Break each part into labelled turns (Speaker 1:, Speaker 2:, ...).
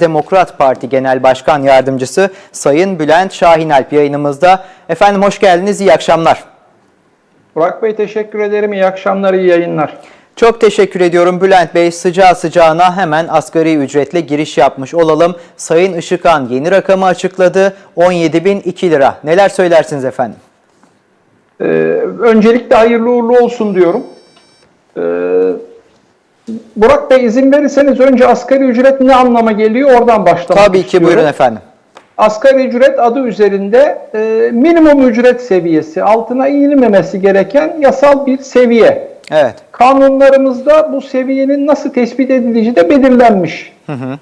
Speaker 1: Demokrat Parti Genel Başkan Yardımcısı Sayın Bülent Şahinalp yayınımızda. Efendim hoş geldiniz, iyi akşamlar.
Speaker 2: Burak Bey teşekkür ederim. İyi akşamlar, iyi yayınlar.
Speaker 1: Çok teşekkür ediyorum Bülent Bey. Sıcağı sıcağına hemen asgari ücretle giriş yapmış olalım. Sayın Işıkhan yeni rakamı açıkladı. 17.002 lira. Neler söylersiniz efendim?
Speaker 2: Ee, öncelikle hayırlı uğurlu olsun diyorum. Ee, Burak Bey izin verirseniz önce asgari ücret ne anlama geliyor oradan başlamak
Speaker 1: Tabii ki
Speaker 2: istiyorum.
Speaker 1: buyurun efendim.
Speaker 2: Asgari ücret adı üzerinde e, minimum ücret seviyesi, altına inilmemesi gereken yasal bir seviye.
Speaker 1: Evet.
Speaker 2: Kanunlarımızda bu seviyenin nasıl tespit edileceği de belirlenmiş.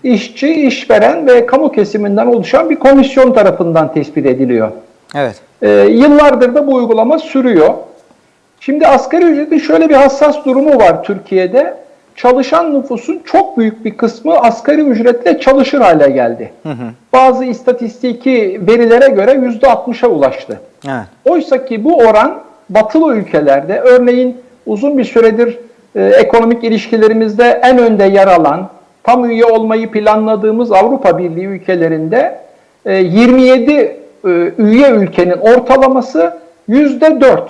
Speaker 2: İşçi, işveren ve kamu kesiminden oluşan bir komisyon tarafından tespit ediliyor.
Speaker 1: Evet.
Speaker 2: Ee, yıllardır da bu uygulama sürüyor. Şimdi asgari ücretin şöyle bir hassas durumu var Türkiye'de. Çalışan nüfusun çok büyük bir kısmı asgari ücretle çalışır hale geldi. Bazı istatistiki verilere göre %60'a ulaştı.
Speaker 1: Evet.
Speaker 2: Oysa ki bu oran batılı ülkelerde örneğin uzun bir süredir e, ekonomik ilişkilerimizde en önde yer alan, tam üye olmayı planladığımız Avrupa Birliği ülkelerinde e, 27 e, üye ülkenin ortalaması %4.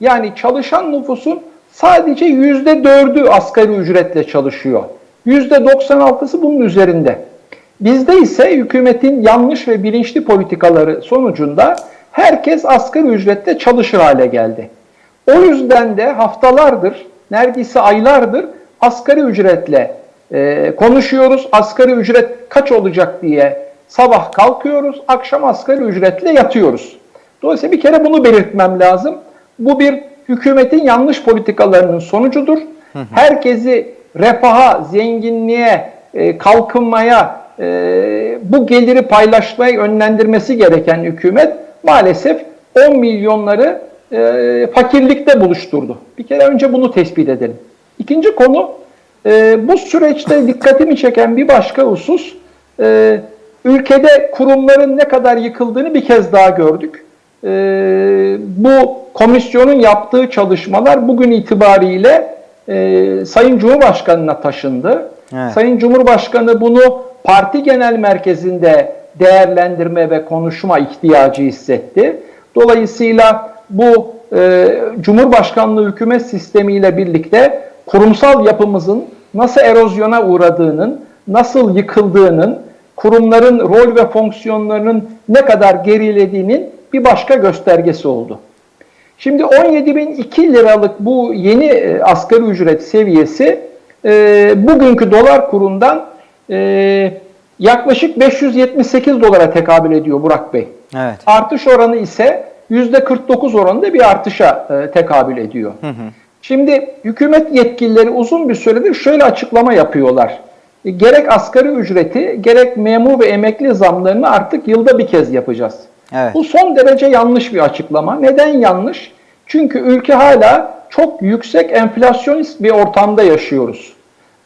Speaker 2: Yani çalışan nüfusun sadece %4'ü asgari ücretle çalışıyor. %96'sı bunun üzerinde. Bizde ise hükümetin yanlış ve bilinçli politikaları sonucunda herkes asgari ücretle çalışır hale geldi. O yüzden de haftalardır, neredeyse aylardır asgari ücretle e, konuşuyoruz. Asgari ücret kaç olacak diye sabah kalkıyoruz, akşam asgari ücretle yatıyoruz. Dolayısıyla bir kere bunu belirtmem lazım. Bu bir hükümetin yanlış politikalarının sonucudur. Herkesi refaha, zenginliğe, e, kalkınmaya, e, bu geliri paylaşmayı önlendirmesi gereken hükümet maalesef 10 milyonları e, fakirlikte buluşturdu. Bir kere önce bunu tespit edelim. İkinci konu, e, bu süreçte dikkatimi çeken bir başka husus, e, ülkede kurumların ne kadar yıkıldığını bir kez daha gördük. E, bu komisyonun yaptığı çalışmalar bugün itibariyle e, Sayın Cumhurbaşkanı'na taşındı.
Speaker 1: Evet.
Speaker 2: Sayın Cumhurbaşkanı bunu parti genel merkezinde değerlendirme ve konuşma ihtiyacı hissetti. Dolayısıyla bu e, Cumhurbaşkanlığı hükümet sistemiyle birlikte kurumsal yapımızın nasıl erozyona uğradığının, nasıl yıkıldığının, kurumların rol ve fonksiyonlarının ne kadar gerilediğinin bir başka göstergesi oldu. Şimdi 17.002 liralık bu yeni e, asgari ücret seviyesi e, bugünkü dolar kurundan e, yaklaşık 578 dolara tekabül ediyor Burak Bey.
Speaker 1: Evet.
Speaker 2: Artış oranı ise %49 oranında bir artışa e, tekabül ediyor. Şimdi hükümet yetkilileri uzun bir süredir şöyle açıklama yapıyorlar. E, gerek asgari ücreti gerek memur ve emekli zamlarını artık yılda bir kez yapacağız.
Speaker 1: Evet.
Speaker 2: Bu son derece yanlış bir açıklama. Neden yanlış? Çünkü ülke hala çok yüksek enflasyonist bir ortamda yaşıyoruz.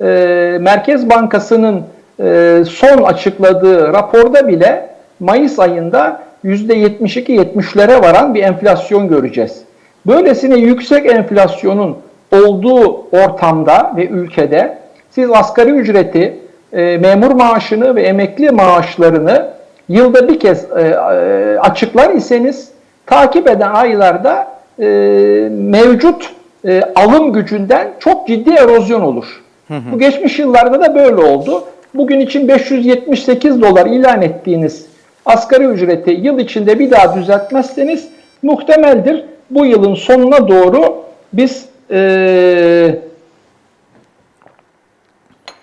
Speaker 2: Ee, Merkez Bankası'nın e, son açıkladığı raporda bile Mayıs ayında %72-70'lere varan bir enflasyon göreceğiz. Böylesine yüksek enflasyonun olduğu ortamda ve ülkede siz asgari ücreti, e, memur maaşını ve emekli maaşlarını yılda bir kez e, e, açıklar iseniz takip eden aylarda e, mevcut e, alım gücünden çok ciddi erozyon olur. Bu geçmiş yıllarda da böyle oldu. Bugün için 578 dolar ilan ettiğiniz asgari ücreti yıl içinde bir daha düzeltmezseniz muhtemeldir bu yılın sonuna doğru biz e,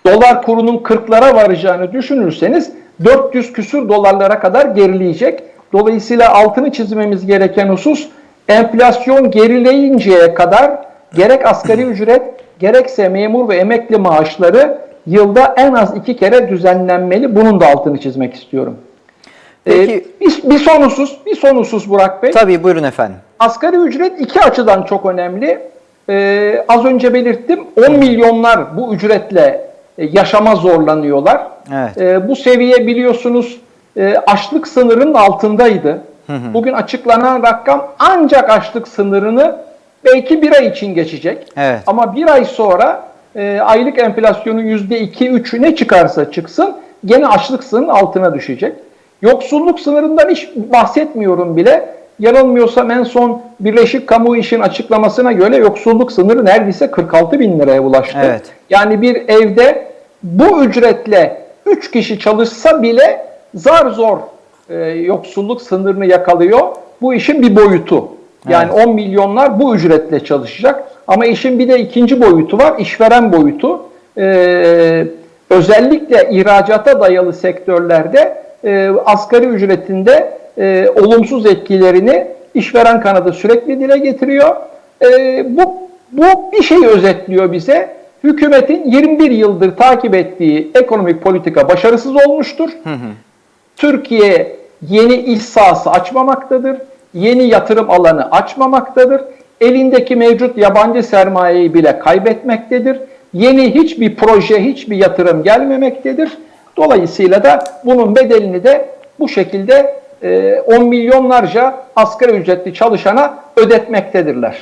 Speaker 2: dolar kurunun 40'lara varacağını düşünürseniz 400 küsür dolarlara kadar gerileyecek. Dolayısıyla altını çizmemiz gereken husus enflasyon gerileyinceye kadar gerek asgari ücret gerekse memur ve emekli maaşları yılda en az iki kere düzenlenmeli. Bunun da altını çizmek istiyorum.
Speaker 1: Peki-
Speaker 2: Ee, bir, bir son husus, bir son husus Burak Bey.
Speaker 1: Tabii buyurun efendim.
Speaker 2: Asgari ücret iki açıdan çok önemli. Ee, az önce belirttim 10 milyonlar bu ücretle e, yaşama zorlanıyorlar.
Speaker 1: Evet.
Speaker 2: Ee, bu seviye biliyorsunuz e, açlık sınırının altındaydı. Bugün açıklanan rakam ancak açlık sınırını belki bir ay için geçecek.
Speaker 1: Evet.
Speaker 2: Ama bir ay sonra e, aylık enflasyonun %2-3'ü ne çıkarsa çıksın gene açlık sınırının altına düşecek. Yoksulluk sınırından hiç bahsetmiyorum bile. Yanılmıyorsam en son Birleşik Kamu İş'in açıklamasına göre yoksulluk sınırı neredeyse 46 bin liraya ulaştı.
Speaker 1: Evet.
Speaker 2: Yani bir evde bu ücretle 3 kişi çalışsa bile zar zor e, yoksulluk sınırını yakalıyor. Bu işin bir boyutu. Yani 10 milyonlar bu ücretle çalışacak. Ama işin bir de ikinci boyutu var, işveren boyutu. Ee, özellikle ihracata dayalı sektörlerde e, asgari ücretinde e, olumsuz etkilerini işveren kanadı sürekli dile getiriyor. E, bu, bu bir şey özetliyor bize. Hükümetin 21 yıldır takip ettiği ekonomik politika başarısız olmuştur. Türkiye yeni iş sahası açmamaktadır. Yeni yatırım alanı açmamaktadır. Elindeki mevcut yabancı sermayeyi bile kaybetmektedir. Yeni hiçbir proje, hiçbir yatırım gelmemektedir. Dolayısıyla da bunun bedelini de bu şekilde e, 10 milyonlarca asgari ücretli çalışana ödetmektedirler.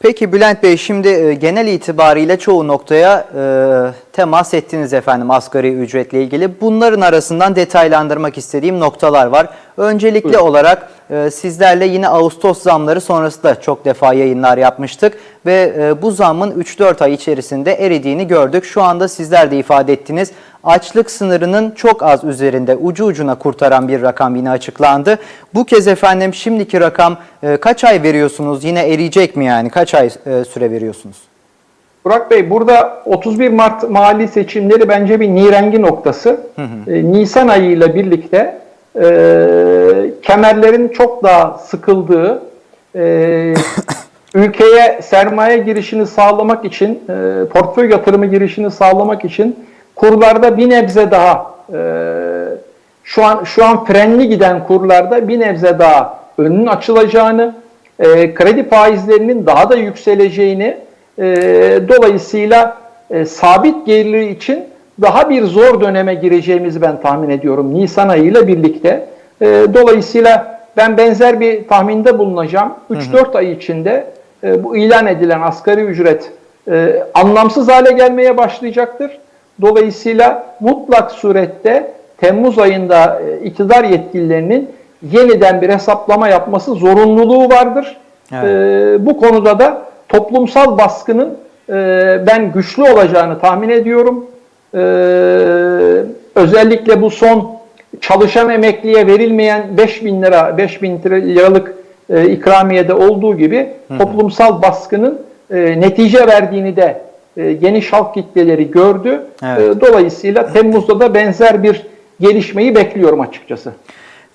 Speaker 1: Peki Bülent Bey şimdi e, genel itibariyle çoğu noktaya e, temas ettiniz efendim asgari ücretle ilgili. Bunların arasından detaylandırmak istediğim noktalar var. Öncelikli
Speaker 2: Buyurun.
Speaker 1: olarak e, sizlerle yine Ağustos zamları sonrasında çok defa yayınlar yapmıştık ve e, bu zammın 3-4 ay içerisinde eridiğini gördük. Şu anda sizler de ifade ettiniz. Açlık sınırının çok az üzerinde ucu ucuna kurtaran bir rakam yine açıklandı. Bu kez efendim şimdiki rakam e, kaç ay veriyorsunuz? Yine eriyecek mi yani? Kaç ay e, süre veriyorsunuz?
Speaker 2: Burak Bey burada 31 Mart mali seçimleri bence bir nirengi noktası. Ee, Nisan ayıyla birlikte e, kemerlerin çok daha sıkıldığı, e, ülkeye sermaye girişini sağlamak için, e, portföy yatırımı girişini sağlamak için kurlarda bir nebze daha e, şu an şu an frenli giden kurlarda bir nebze daha önünün açılacağını, e, kredi faizlerinin daha da yükseleceğini, e, dolayısıyla e, sabit geliri için daha bir zor döneme gireceğimizi ben tahmin ediyorum Nisan ayıyla birlikte. E, dolayısıyla ben benzer bir tahminde bulunacağım. 3-4 ay içinde e, bu ilan edilen asgari ücret e, anlamsız hale gelmeye başlayacaktır. Dolayısıyla mutlak surette Temmuz ayında e, iktidar yetkililerinin yeniden bir hesaplama yapması zorunluluğu vardır.
Speaker 1: Evet.
Speaker 2: E, bu konuda da toplumsal baskının e, ben güçlü olacağını tahmin ediyorum. E, özellikle bu son çalışan emekliye verilmeyen 5 bin lira, 5 bin liralık e, ikramiyede olduğu gibi toplumsal baskının e, netice verdiğini de e, geniş halk kitleleri gördü.
Speaker 1: Evet.
Speaker 2: E, dolayısıyla Temmuz'da da benzer bir gelişmeyi bekliyorum açıkçası.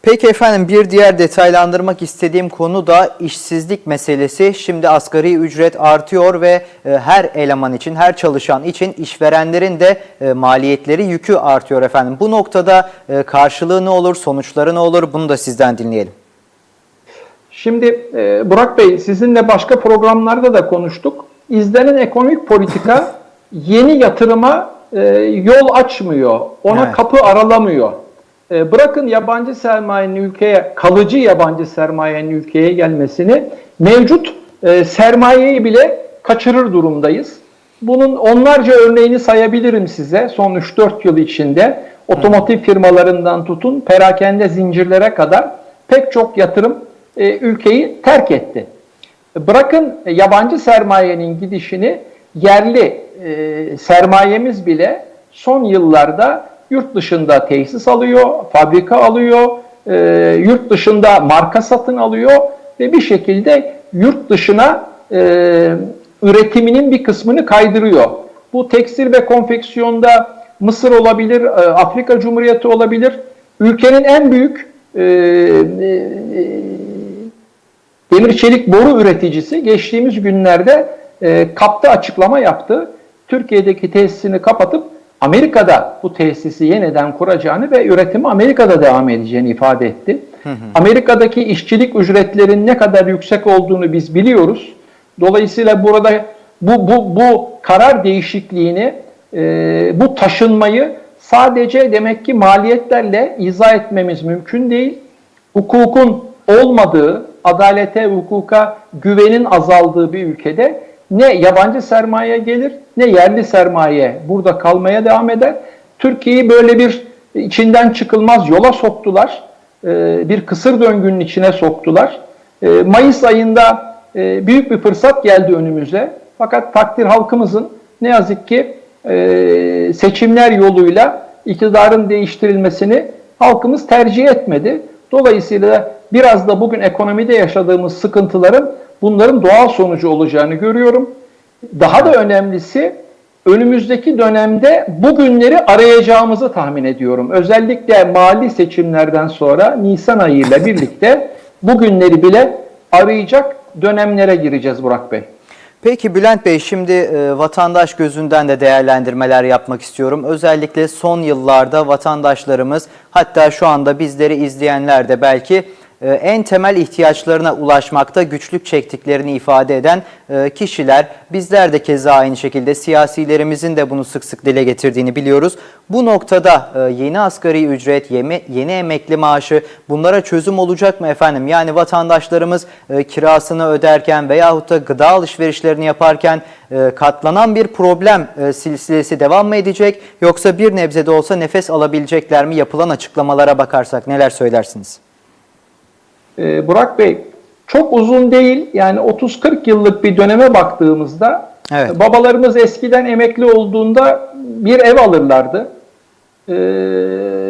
Speaker 1: Peki efendim bir diğer detaylandırmak istediğim konu da işsizlik meselesi. Şimdi asgari ücret artıyor ve e, her eleman için, her çalışan için işverenlerin de e, maliyetleri yükü artıyor efendim. Bu noktada e, karşılığı ne olur, sonuçları ne olur bunu da sizden dinleyelim.
Speaker 2: Şimdi Burak Bey sizinle başka programlarda da konuştuk. İzlenen ekonomik politika yeni yatırıma yol açmıyor. Ona
Speaker 1: Evet.
Speaker 2: kapı aralamıyor. E, bırakın yabancı sermayenin ülkeye, kalıcı yabancı sermayenin ülkeye gelmesini mevcut e, sermayeyi bile kaçırır durumdayız. Bunun onlarca örneğini sayabilirim size son 3-4 yıl içinde. Otomotiv firmalarından tutun perakende zincirlere kadar pek çok yatırım e, ülkeyi terk etti. Bırakın e, yabancı sermayenin gidişini yerli e, sermayemiz bile son yıllarda yurt dışında tesis alıyor, fabrika alıyor, e, yurt dışında marka satın alıyor ve bir şekilde yurt dışına e, üretiminin bir kısmını kaydırıyor. Bu tekstil ve konfeksiyonda Mısır olabilir, e, Afrika Cumhuriyeti olabilir. Ülkenin en büyük e, e, demir çelik boru üreticisi geçtiğimiz günlerde e, kapta açıklama yaptı. Türkiye'deki tesisini kapatıp Amerika'da bu tesisi yeniden kuracağını ve üretimi Amerika'da devam edeceğini ifade etti. Amerika'daki işçilik ücretlerinin ne kadar yüksek olduğunu biz biliyoruz. Dolayısıyla burada bu bu bu karar değişikliğini, e, bu taşınmayı sadece demek ki maliyetlerle izah etmemiz mümkün değil. Hukukun olmadığı, adalete, hukuka güvenin azaldığı bir ülkede ne yabancı sermaye gelir ne yerli sermaye burada kalmaya devam eder. Türkiye'yi böyle bir içinden çıkılmaz yola soktular. E, bir kısır döngünün içine soktular. E, Mayıs ayında e, büyük bir fırsat geldi önümüze. Fakat takdir halkımızın ne yazık ki e, seçimler yoluyla iktidarın değiştirilmesini halkımız tercih etmedi. Dolayısıyla biraz da bugün ekonomide yaşadığımız sıkıntıların bunların doğal sonucu olacağını görüyorum. Daha da önemlisi önümüzdeki dönemde bugünleri arayacağımızı tahmin ediyorum. Özellikle mali seçimlerden sonra Nisan ayıyla birlikte bugünleri bile arayacak dönemlere gireceğiz Burak Bey.
Speaker 1: Peki Bülent Bey şimdi e, vatandaş gözünden de değerlendirmeler yapmak istiyorum. Özellikle son yıllarda vatandaşlarımız hatta şu anda bizleri izleyenler de belki en temel ihtiyaçlarına ulaşmakta güçlük çektiklerini ifade eden e, kişiler. Bizler de keza aynı şekilde siyasilerimizin de bunu sık sık dile getirdiğini biliyoruz. Bu noktada e, yeni asgari ücret, yeni emekli maaşı bunlara çözüm olacak mı efendim? Yani vatandaşlarımız e, kirasını öderken veyahut da gıda alışverişlerini yaparken e, katlanan bir problem e, silsilesi devam mı edecek? Yoksa bir nebze de olsa nefes alabilecekler mi? Yapılan açıklamalara bakarsak neler söylersiniz?
Speaker 2: Ee, Burak Bey çok uzun değil yani 30-40 yıllık bir döneme baktığımızda
Speaker 1: Evet.
Speaker 2: babalarımız eskiden emekli olduğunda bir ev alırlardı. Ee,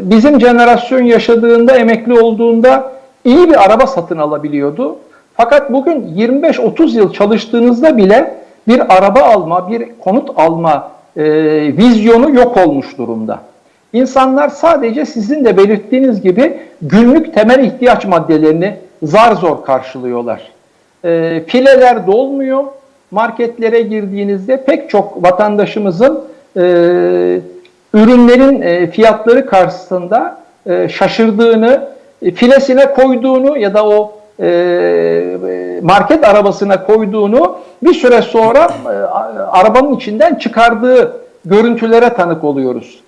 Speaker 2: bizim jenerasyon yaşadığında emekli olduğunda iyi bir araba satın alabiliyordu. Fakat bugün 25-30 yıl çalıştığınızda bile bir araba alma, bir konut alma e, vizyonu yok olmuş durumda. İnsanlar sadece sizin de belirttiğiniz gibi günlük temel ihtiyaç maddelerini zar zor karşılıyorlar. E, fileler dolmuyor. Marketlere girdiğinizde pek çok vatandaşımızın e, ürünlerin e, fiyatları karşısında e, şaşırdığını, e, filesine koyduğunu ya da o e, market arabasına koyduğunu bir süre sonra e, arabanın içinden çıkardığı görüntülere tanık oluyoruz.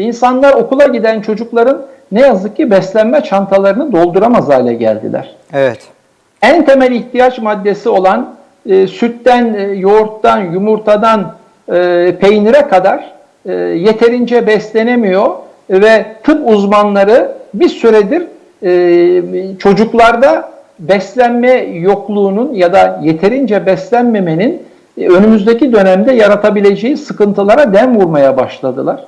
Speaker 2: İnsanlar okula giden çocukların ne yazık ki beslenme çantalarını dolduramaz hale geldiler
Speaker 1: Evet.
Speaker 2: en temel ihtiyaç maddesi olan e, sütten, e, yoğurttan, yumurtadan e, peynire kadar e, yeterince beslenemiyor ve tıp uzmanları bir süredir e, çocuklarda beslenme yokluğunun ya da yeterince beslenmemenin e, önümüzdeki dönemde yaratabileceği sıkıntılara dem vurmaya başladılar.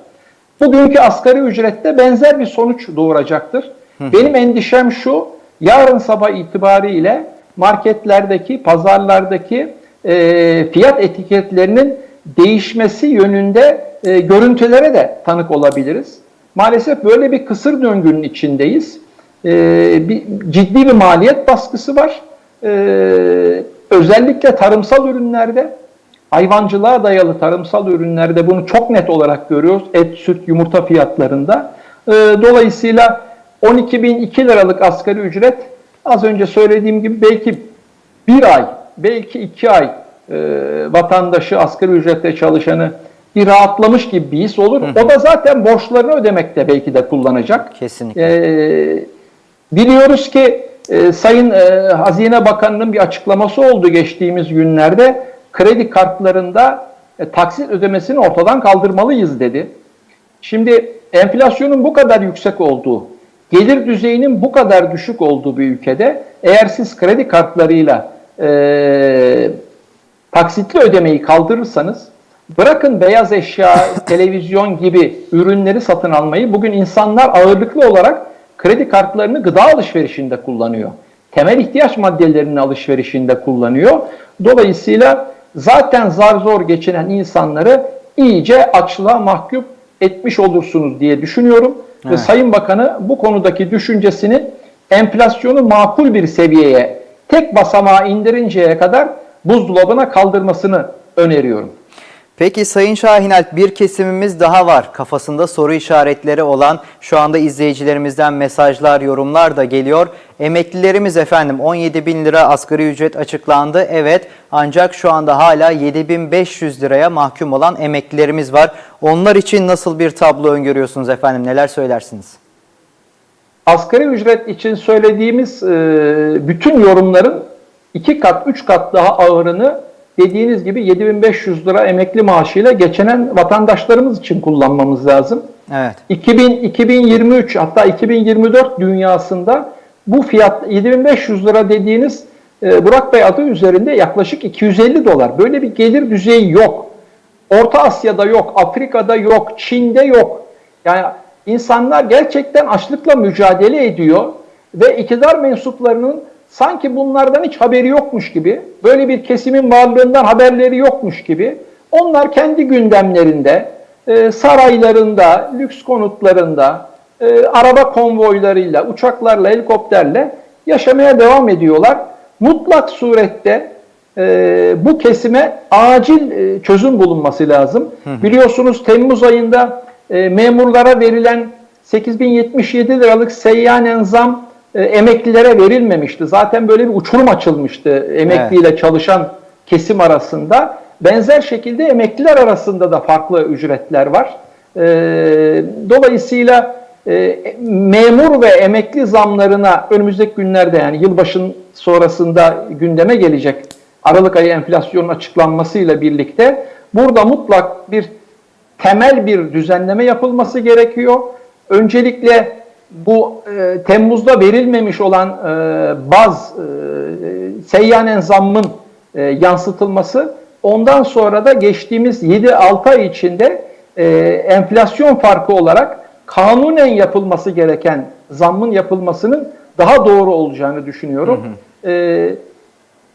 Speaker 2: Bugünkü asgari ücrette benzer bir sonuç doğuracaktır. Benim endişem şu, yarın sabah itibariyle marketlerdeki, pazarlardaki e, fiyat etiketlerinin değişmesi yönünde e, görüntülere de tanık olabiliriz. Maalesef böyle bir kısır döngünün içindeyiz. E, bir, ciddi bir maliyet baskısı var. E, özellikle tarımsal ürünlerde hayvancılığa dayalı tarımsal ürünlerde bunu çok net olarak görüyoruz. Et, süt, yumurta fiyatlarında. Ee, dolayısıyla 12.002 liralık asgari ücret az önce söylediğim gibi belki bir ay, belki iki ay e, vatandaşı asgari ücretle çalışanı bir rahatlamış gibi bir his olur. O da zaten borçlarını ödemekte belki de kullanacak.
Speaker 1: Kesinlikle.
Speaker 2: Ee, biliyoruz ki e, Sayın e, Hazine Bakanı'nın bir açıklaması oldu geçtiğimiz günlerde. Kredi kartlarında e, taksit ödemesini ortadan kaldırmalıyız dedi. Şimdi enflasyonun bu kadar yüksek olduğu, gelir düzeyinin bu kadar düşük olduğu bir ülkede eğer siz kredi kartlarıyla e, taksitli ödemeyi kaldırırsanız bırakın beyaz eşya, televizyon gibi ürünleri satın almayı bugün insanlar ağırlıklı olarak kredi kartlarını gıda alışverişinde kullanıyor. Temel ihtiyaç maddelerinin alışverişinde kullanıyor. Dolayısıyla zaten zar zor geçinen insanları iyice açlığa mahkum etmiş olursunuz diye düşünüyorum. Ve
Speaker 1: Evet.
Speaker 2: Sayın Bakanı bu konudaki düşüncesini enflasyonu makul bir seviyeye tek basamağa indirinceye kadar buzdolabına kaldırmasını öneriyorum.
Speaker 1: Peki Sayın Şahinalp bir kesimimiz daha var. Kafasında soru işaretleri olan şu anda izleyicilerimizden mesajlar, yorumlar da geliyor. Emeklilerimiz efendim 17 bin lira asgari ücret açıklandı. Evet ancak şu anda hala 7500 liraya mahkum olan emeklilerimiz var. Onlar için nasıl bir tablo öngörüyorsunuz efendim? Neler söylersiniz?
Speaker 2: Asgari ücret için söylediğimiz bütün yorumların iki kat, üç kat daha ağırını dediğiniz gibi 7500 lira emekli maaşıyla geçinen vatandaşlarımız için kullanmamız lazım.
Speaker 1: Evet.
Speaker 2: 2000, 2023 hatta 2024 dünyasında bu fiyat 7500 lira dediğiniz e, Burak Bey adı üzerinde yaklaşık 250 dolar. Böyle bir gelir düzeyi yok. Orta Asya'da yok, Afrika'da yok, Çin'de yok. Yani insanlar gerçekten açlıkla mücadele ediyor ve iktidar mensuplarının sanki bunlardan hiç haberi yokmuş gibi, böyle bir kesimin varlığından haberleri yokmuş gibi onlar kendi gündemlerinde, e, saraylarında, lüks konutlarında, e, araba konvoylarıyla, uçaklarla, helikopterle yaşamaya devam ediyorlar. Mutlak surette e, bu kesime acil çözüm bulunması lazım. Biliyorsunuz Temmuz ayında memurlara verilen 8077 liralık seyyanen zam e, emeklilere verilmemişti. Zaten böyle bir uçurum açılmıştı emekliyle çalışan kesim arasında. Benzer şekilde emekliler arasında da farklı ücretler var. E, dolayısıyla e, memur ve emekli zamlarına önümüzdeki günlerde yani yılbaşın sonrasında gündeme gelecek Aralık ayı enflasyonun açıklanmasıyla birlikte burada mutlak bir temel bir düzenleme yapılması gerekiyor. Öncelikle bu e, Temmuz'da verilmemiş olan e, baz e, seyyanen zammın e, yansıtılması ondan sonra da geçtiğimiz 7-6 ay içinde e, enflasyon farkı olarak kanunen yapılması gereken zammın yapılmasının daha doğru olacağını düşünüyorum. E,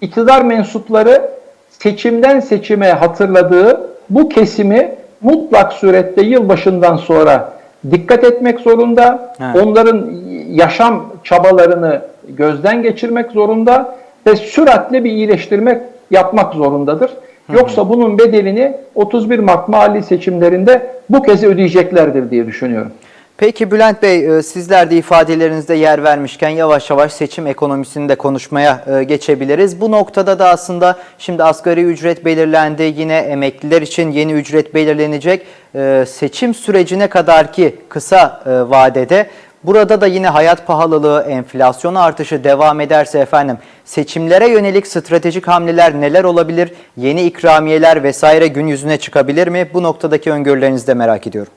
Speaker 2: iktidar mensupları seçimden seçime hatırladığı bu kesimi mutlak surette yılbaşından sonra dikkat etmek zorunda.
Speaker 1: Evet.
Speaker 2: Onların yaşam çabalarını gözden geçirmek zorunda ve süratle bir iyileştirme yapmak zorundadır. Yoksa bunun bedelini 31 Mart mahalli seçimlerinde bu kez ödeyeceklerdir diye düşünüyorum.
Speaker 1: Peki Bülent Bey e, sizler de ifadelerinizde yer vermişken yavaş yavaş seçim ekonomisini de konuşmaya e, geçebiliriz. Bu noktada da aslında şimdi asgari ücret belirlendi. Yine emekliler için yeni ücret belirlenecek. E, Seçim sürecine kadar ki kısa vadede burada da yine hayat pahalılığı, enflasyon artışı devam ederse efendim seçimlere yönelik stratejik hamleler neler olabilir? Yeni ikramiyeler vesaire gün yüzüne çıkabilir mi? Bu noktadaki öngörülerinizi de merak ediyorum.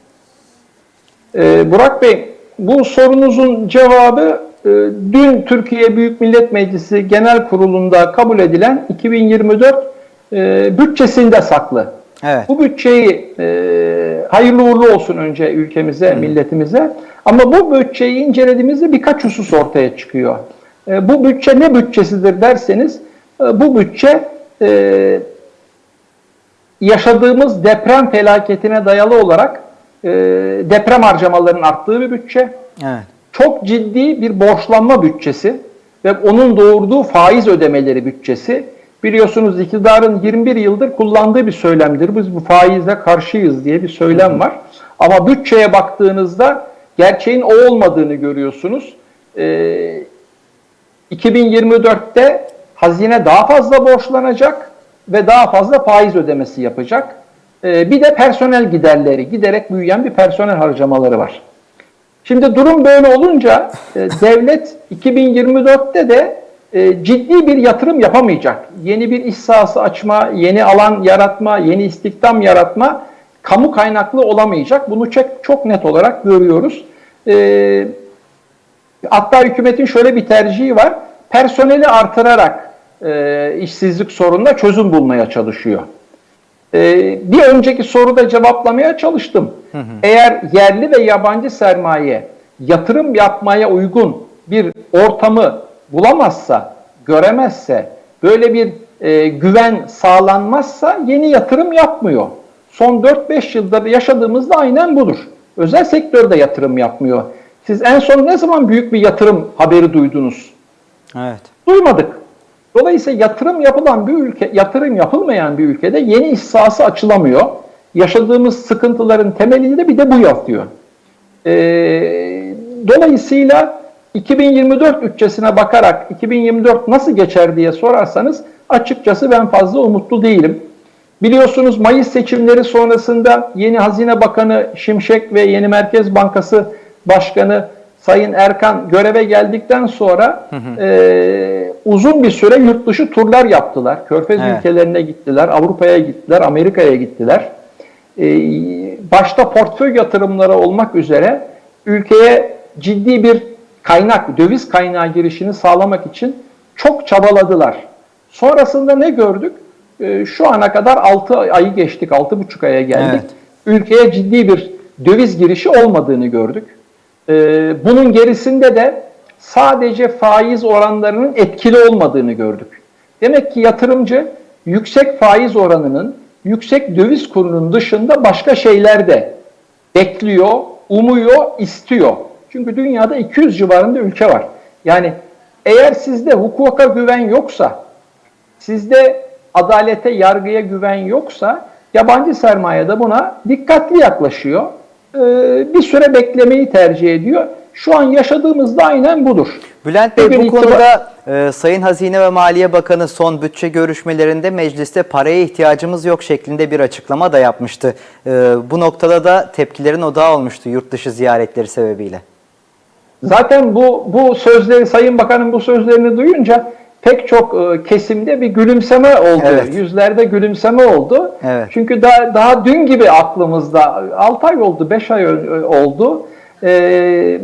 Speaker 2: Ee, Burak Bey, bu sorunuzun cevabı e, dün Türkiye Büyük Millet Meclisi Genel Kurulu'nda kabul edilen 2024 e, bütçesinde saklı.
Speaker 1: Evet.
Speaker 2: Bu bütçeyi e, hayırlı uğurlu olsun önce ülkemize, milletimize. Ama bu bütçeyi incelediğimizde birkaç husus ortaya çıkıyor. E, bu bütçe ne bütçesidir derseniz, e, bu bütçe e, yaşadığımız deprem felaketine dayalı olarak e, deprem harcamalarının arttığı bir bütçe.
Speaker 1: Evet.
Speaker 2: Çok ciddi bir borçlanma bütçesi ve onun doğurduğu faiz ödemeleri bütçesi. Biliyorsunuz iktidarın 21 yıldır kullandığı bir söylemdir. Biz bu faize karşıyız diye bir söylem var. Ama bütçeye baktığınızda gerçeğin o olmadığını görüyorsunuz. Ee, 2024'te hazine daha fazla borçlanacak ve daha fazla faiz ödemesi yapacak. Ee, bir de personel giderleri, giderek büyüyen bir personel harcamaları var. Şimdi durum böyle olunca e, devlet 2024'te de e, ciddi bir yatırım yapamayacak. Yeni bir iş sahası açma, yeni alan yaratma, yeni istihdam yaratma kamu kaynaklı olamayacak. Bunu çok, çok net olarak görüyoruz. E, hatta hükümetin şöyle bir tercihi var. Personeli artırarak e, işsizlik sorununa çözüm bulmaya çalışıyor. Ee, bir önceki soruda cevaplamaya çalıştım. Eğer yerli ve yabancı sermaye yatırım yapmaya uygun bir ortamı bulamazsa, göremezse, böyle bir e, güven sağlanmazsa yeni yatırım yapmıyor. Son 4-5 yıldır yaşadığımızda aynen budur. Özel sektörde yatırım yapmıyor. Siz en son ne zaman büyük bir yatırım haberi duydunuz?
Speaker 1: Evet.
Speaker 2: Duymadık. Dolayısıyla yatırım yapılan bir ülke, yatırım yapılmayan bir ülkede yeni iş sahası açılamıyor. Yaşadığımız sıkıntıların temelinde bir de bu yatıyor. Ee, dolayısıyla 2024 bütçesine bakarak 2024 nasıl geçer diye sorarsanız açıkçası ben fazla umutlu değilim. Biliyorsunuz Mayıs seçimleri sonrasında yeni Hazine Bakanı Şimşek ve yeni Merkez Bankası Başkanı Sayın Erkan göreve geldikten sonra e, uzun bir süre yurt dışı turlar yaptılar. Körfez
Speaker 1: Evet.
Speaker 2: ülkelerine gittiler, Avrupa'ya gittiler, Amerika'ya gittiler. e, başta portföy yatırımları olmak üzere ülkeye ciddi bir kaynak, döviz kaynağı girişini sağlamak için çok çabaladılar. Sonrasında ne gördük? E, şu ana kadar 6 ayı geçtik, 6,5 aya geldik.
Speaker 1: Evet.
Speaker 2: Ülkeye ciddi bir döviz girişi olmadığını gördük. E, bunun gerisinde de sadece faiz oranlarının etkili olmadığını gördük. Demek ki yatırımcı yüksek faiz oranının, yüksek döviz kurunun dışında başka şeyler de bekliyor, umuyor, istiyor. Çünkü dünyada 200 civarında ülke var. Yani eğer sizde hukuka güven yoksa, sizde adalete, yargıya güven yoksa yabancı sermaye de buna dikkatli yaklaşıyor. Ee, bir süre beklemeyi tercih ediyor. Şu an yaşadığımızda aynen budur.
Speaker 1: Bülent Bey bu konuda e, Sayın Hazine ve Maliye Bakanı son bütçe görüşmelerinde mecliste paraya ihtiyacımız yok şeklinde bir açıklama da yapmıştı. E, bu noktada da tepkilerin odağı olmuştu yurt dışı ziyaretleri sebebiyle.
Speaker 2: Zaten bu bu sözleri Sayın Bakan'ın bu sözlerini duyunca pek çok e, kesimde bir gülümseme oldu.
Speaker 1: Evet.
Speaker 2: Yüzlerde gülümseme oldu.
Speaker 1: Evet.
Speaker 2: Çünkü daha, daha dün gibi aklımızda 6 ay oldu, 5 ay oldu. Ee,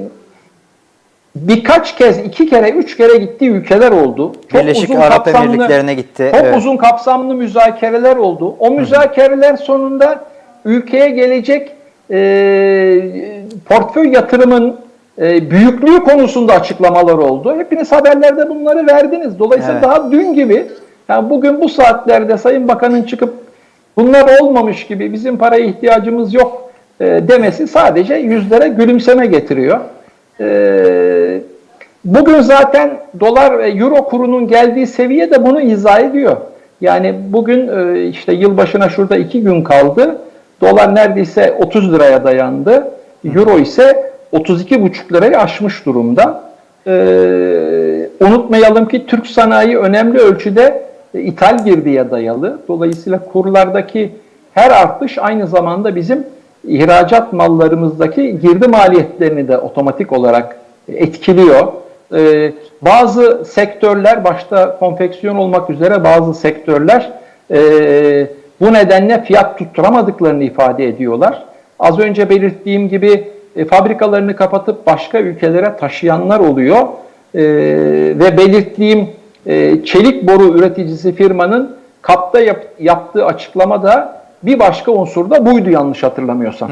Speaker 2: birkaç kez, iki kere, üç kere gittiği ülkeler oldu. Çok
Speaker 1: Birleşik
Speaker 2: uzun
Speaker 1: Arap
Speaker 2: kapsamlı-
Speaker 1: Emirlikleri'ne gitti.
Speaker 2: Çok
Speaker 1: Evet.
Speaker 2: uzun kapsamlı müzakereler oldu. O müzakereler sonunda ülkeye gelecek e, portföy yatırımın e, büyüklüğü konusunda açıklamalar oldu. Hepiniz haberlerde bunları verdiniz. Dolayısıyla
Speaker 1: Evet.
Speaker 2: daha dün gibi, yani bugün bu saatlerde Sayın Bakan'ın çıkıp bunlar olmamış gibi bizim paraya ihtiyacımız yok e, demesi sadece yüzlere gülümseme getiriyor. E, bugün zaten dolar ve euro kurunun geldiği seviye de bunu izah ediyor. Yani bugün e, işte yılbaşına şurada iki gün kaldı. Dolar neredeyse 30 liraya dayandı. Euro ise 32,5 lirayı aşmış durumda. E, unutmayalım ki Türk sanayi önemli ölçüde e, ithal girdiye dayalı. Dolayısıyla kurlardaki her artış aynı zamanda bizim ihracat mallarımızdaki girdi maliyetlerini de otomatik olarak etkiliyor. Ee, bazı sektörler başta konfeksiyon olmak üzere bazı sektörler e, bu nedenle fiyat tutturamadıklarını ifade ediyorlar. Az önce belirttiğim gibi e, fabrikalarını kapatıp başka ülkelere taşıyanlar oluyor. E, ve belirttiğim e, çelik boru üreticisi firmanın kapta yap- yaptığı açıklamada bir başka unsur da buydu yanlış hatırlamıyorsam.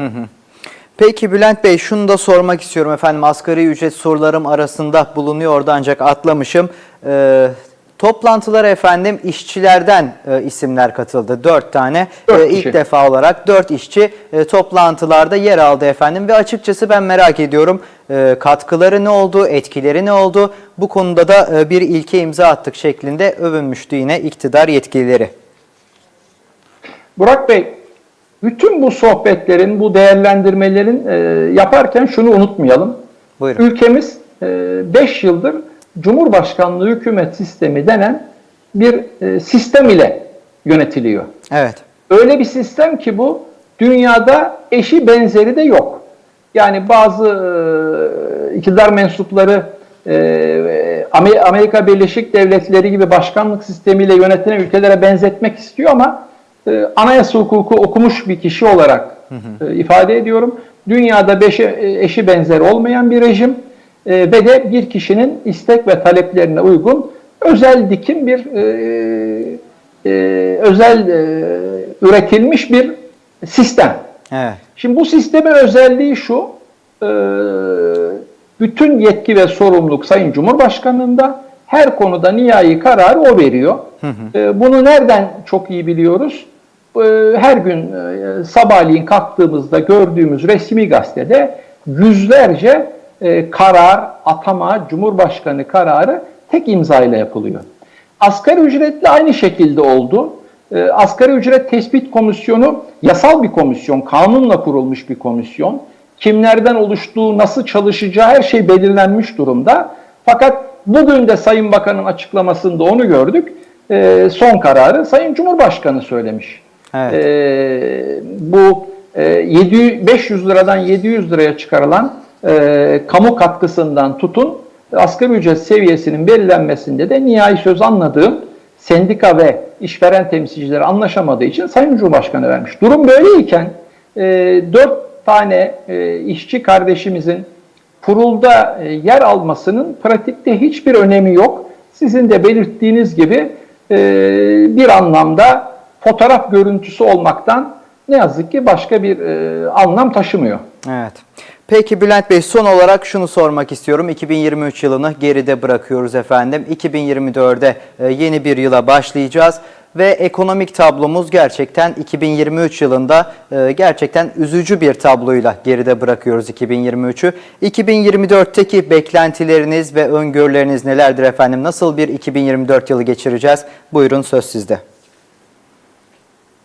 Speaker 1: Peki Bülent Bey şunu da sormak istiyorum efendim. Asgari ücret sorularım arasında bulunuyordu ancak atlamışım. Ee, toplantılara efendim işçilerden e, isimler katıldı. Dört tane.
Speaker 2: Dört
Speaker 1: Ee,
Speaker 2: kişi.
Speaker 1: ilk defa olarak dört işçi e, toplantılarda yer aldı efendim. Ve açıkçası ben merak ediyorum e, katkıları ne oldu, etkileri ne oldu? Bu konuda da e, bir ilke imza attık şeklinde övünmüştü yine iktidar yetkilileri.
Speaker 2: Burak Bey, bütün bu sohbetlerin, bu değerlendirmelerin e, yaparken şunu unutmayalım.
Speaker 1: Buyurun.
Speaker 2: Ülkemiz 5 yıldır Cumhurbaşkanlığı hükümet sistemi denen bir e, sistem ile yönetiliyor.
Speaker 1: Evet.
Speaker 2: Öyle bir sistem ki bu dünyada eşi benzeri de yok. Yani bazı e, iktidar mensupları e, Amer- Amerika Birleşik Devletleri gibi başkanlık sistemiyle yönetilen ülkelere benzetmek istiyor ama e, anayasa hukuku okumuş bir kişi olarak e, ifade ediyorum. Dünyada beşe, eşi benzeri olmayan bir rejim e, ve de bir kişinin istek ve taleplerine uygun özel dikim bir e, e, özel e, üretilmiş bir sistem.
Speaker 1: Evet.
Speaker 2: Şimdi bu sistemin özelliği şu, e, bütün yetki ve sorumluluk Sayın Cumhurbaşkanı'nda her konuda nihai kararı o veriyor. E, bunu nereden çok iyi biliyoruz? E, her gün e, sabahleyin kalktığımızda gördüğümüz resmi gazetede yüzlerce e, karar, atama, Cumhurbaşkanı kararı tek imzayla yapılıyor. Asgari ücretle aynı şekilde oldu. E, Asgari ücret tespit komisyonu yasal bir komisyon, kanunla kurulmuş bir komisyon. Kimlerden oluştuğu, nasıl çalışacağı her şey belirlenmiş durumda. Fakat bugün de Sayın Bakan'ın açıklamasında onu gördük. E, son kararı Sayın Cumhurbaşkanı söylemiş.
Speaker 1: Evet.
Speaker 2: E, bu e, 700, 500 liradan 700 liraya çıkarılan e, kamu katkısından tutun asgari ücret seviyesinin belirlenmesinde de nihai söz anladığım sendika ve işveren temsilcileri anlaşamadığı için Sayın Cumhurbaşkanı vermiş. Durum böyleyken e, dört tane e, işçi kardeşimizin kurulda e, yer almasının pratikte hiçbir önemi yok. Sizin de belirttiğiniz gibi e, bir anlamda fotoğraf görüntüsü olmaktan ne yazık ki başka bir e, anlam taşımıyor.
Speaker 1: Evet. Peki Bülent Bey son olarak şunu sormak istiyorum. 2023 yılını geride bırakıyoruz efendim. 2024'de e, yeni bir yıla başlayacağız ve ekonomik tablomuz gerçekten 2023 yılında e, gerçekten üzücü bir tabloyla geride bırakıyoruz 2023'ü. 2024'teki beklentileriniz ve öngörüleriniz nelerdir efendim? Nasıl bir 2024 yılı geçireceğiz? Buyurun söz sizde.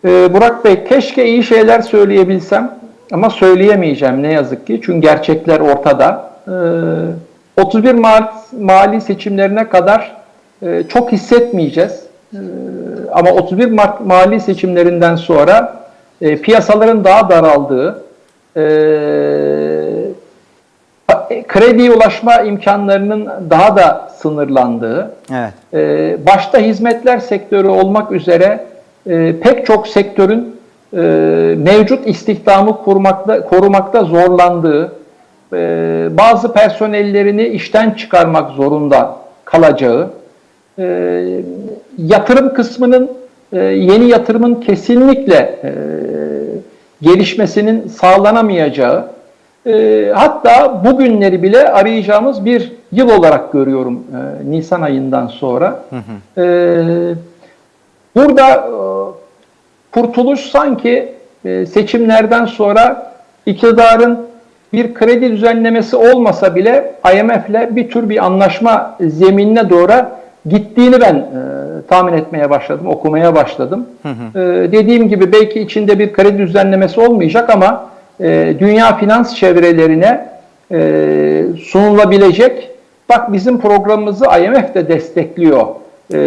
Speaker 2: Ee, Burak Bey keşke iyi şeyler söyleyebilsem ama söyleyemeyeceğim ne yazık ki çünkü gerçekler ortada. Ee, 31 Mart mali seçimlerine kadar e, çok hissetmeyeceğiz. Ee, ama 31 Mart mali seçimlerinden sonra e, piyasaların daha daraldığı, e, krediye ulaşma imkanlarının daha da sınırlandığı,
Speaker 1: Evet.
Speaker 2: ee, başta hizmetler sektörü olmak üzere e, pek çok sektörün e, mevcut istihdamı kurmakta, korumakta zorlandığı, e, bazı personellerini işten çıkarmak zorunda kalacağı, e, yatırım kısmının e, yeni yatırımın kesinlikle e, gelişmesinin sağlanamayacağı, e, hatta bugünleri bile arayacağımız bir yıl olarak görüyorum e, Nisan ayından sonra. E, burada e, kurtuluş sanki e, seçimlerden sonra iktidarın bir kredi düzenlemesi olmasa bile IMF'le bir tür bir anlaşma zeminine doğru gittiğini ben e, tahmin etmeye başladım, okumaya başladım. E, dediğim gibi belki içinde bir kredi düzenlemesi olmayacak ama e, dünya finans çevrelerine e, sunulabilecek, bak bizim programımızı IMF de destekliyor e,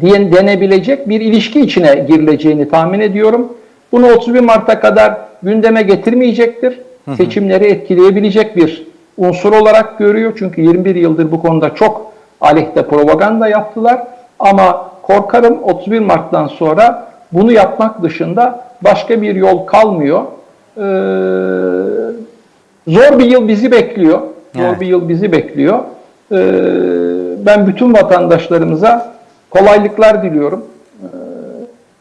Speaker 2: diye denebilecek bir ilişki içine girileceğini tahmin ediyorum. Bunu 31 Mart'a kadar gündeme getirmeyecektir. Seçimleri etkileyebilecek bir unsur olarak görüyor. Çünkü 21 yıldır bu konuda çok aleyhte propaganda yaptılar. Ama korkarım 31 Mart'tan sonra bunu yapmak dışında başka bir yol kalmıyor. Ee, zor bir yıl bizi bekliyor. Zor
Speaker 1: Evet.
Speaker 2: bir yıl bizi bekliyor. Ee, ben bütün vatandaşlarımıza kolaylıklar diliyorum. Ee,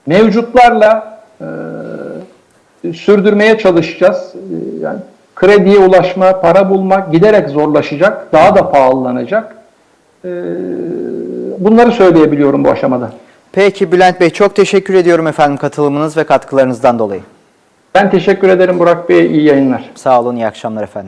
Speaker 2: mevcutlarla e, sürdürmeye çalışacağız. Ee, Yani krediye ulaşma, para bulmak giderek zorlaşacak, daha da pahalanacak. Ee, bunları söyleyebiliyorum bu aşamada.
Speaker 1: Peki Bülent Bey çok teşekkür ediyorum efendim katılımınız ve katkılarınızdan dolayı.
Speaker 2: Ben teşekkür ederim Burak Bey. İyi yayınlar.
Speaker 1: Sağ olun, iyi akşamlar efendim.